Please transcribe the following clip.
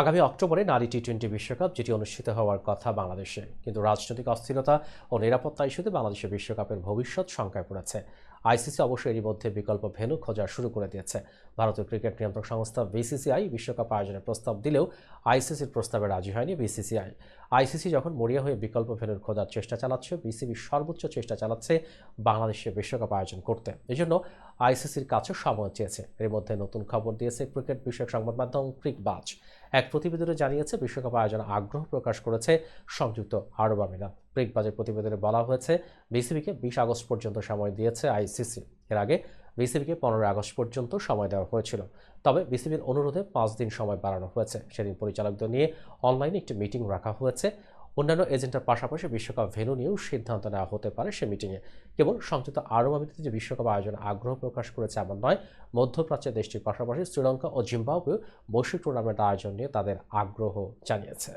আগামী অক্টোবরে নারী টি টোয়েন্টি বিশ্বকাপ, যেটি অনুষ্ঠিত হওয়ার কথা বাংলাদেশে। কিন্তু রাজনৈতিক অস্থিরতা ও নিরাপত্তা ইস্যুতে বাংলাদেশের বিশ্বকাপের ভবিষ্যৎ শঙ্কায় পড়েছে। আইসিসি অবশ্য এরই মধ্যে বিকল্প ভেন্যু খোঁজা শুরু করে দিয়েছে। ভারতীয় ক্রিকেট নিয়ন্ত্রক সংস্থা বিসিসিআই বিশ্বকাপ আয়োজনের প্রস্তাব দিলেও আইসিসির প্রস্তাবে রাজি হয়নি বিসিসিআই আইসিসি যখন মরিয়া হয়ে বিকল্প ভেন্যুর খোঁজার চেষ্টা চালাচ্ছে বিসিবি সর্বোচ্চ চেষ্টা চালাচ্ছে বাংলাদেশে বিশ্বকাপ আয়োজন করতে। এজন্য আইসিসির কাছে সময় চেয়েছে। এর মধ্যে নতুন খবর দিয়েছে ক্রিকেট বিষয়ক সংবাদ মাধ্যম ক্রিকবাজ। এক প্রতিবেদনে জানিয়েছে, বিশ্বকাপ আয়োজনে আগ্রহ প্রকাশ করেছে সংযুক্ত আরব আমিরাত। ব্রিকবাজের প্রতিবেদনে বলা হয়েছে, বিসিবিকে বিশ আগস্ট পর্যন্ত সময় দিয়েছে আইসিসি। এর আগে বিসিবিকে পনেরোই আগস্ট পর্যন্ত সময় দেওয়া হয়েছিল। তবে বিসিবির অনুরোধে পাঁচ দিন সময় বাড়ানো হয়েছে। সেদিন পরিচালকদের নিয়ে অনলাইনে একটি মিটিং রাখা হয়েছে। অন্যান্য এজেন্টের পাশাপাশি বিশ্বকাপ ভেন্যু নিয়েও সিদ্ধান্ত নেওয়া হতে পারে সে মিটিংয়ে। কেবল সংযুক্ত আরব আমিরাতে যে বিশ্বকাপ আয়োজনে আগ্রহ প্রকাশ করেছে এমন নয়, মধ্যপ্রাচ্যের দেশটির পাশাপাশি শ্রীলঙ্কা ও জিম্বাবুয়েও বৈশ্বিক টুর্নামেন্ট আয়োজন নিয়ে তাদের আগ্রহ জানিয়েছে।